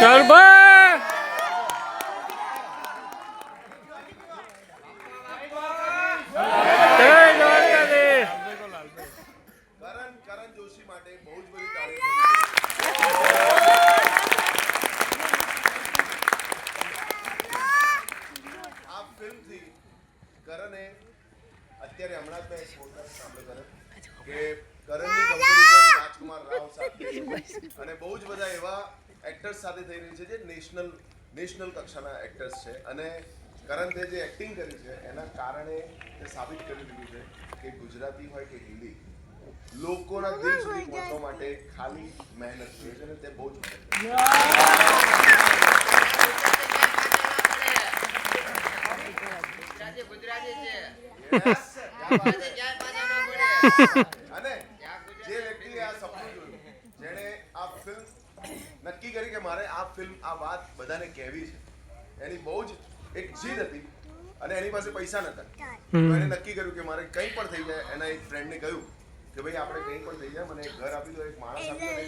ગરબા અત્યારે હમણાં જ મેં એક સાંભળ્યો કરે કે કરણની રાજકુમાર રાવ અને બહુ જ બધા એવા એક્ટર્સ સાથે થઈ રહી છે જે નેશનલ નેશનલ કક્ષાના એક્ટર્સ છે. અને કરંતે જે એક્ટિંગ કરી છે. એના કારણે તે સાબિત કરી દીધું છે કે ગુજરાતી હોય કે હિન્દી લોકોના દિલ સુધી પહોંચવા માટે ખાલી મહેનત છે અને તે બહુ જ મહેનત કરે અને જે વ્યક્તિએ આ સપનું જોયું જેણે આ ફિલ્મ નક્કી કરી કે મારે આ ફિલ્મ આ વાત બધાને કહેવી છે. એની બહુ જ એક જીદ હતી અને એની પાસે પૈસા નતા તો એને નક્કી કર્યું કે મારે કંઈ પણ થઈ જાય એના એક ફ્રેન્ડને કહ્યું કે ભાઈ આપણે કંઈ પણ થઈ જાય મને એક ઘર આપી દો એક માણસ આપી દો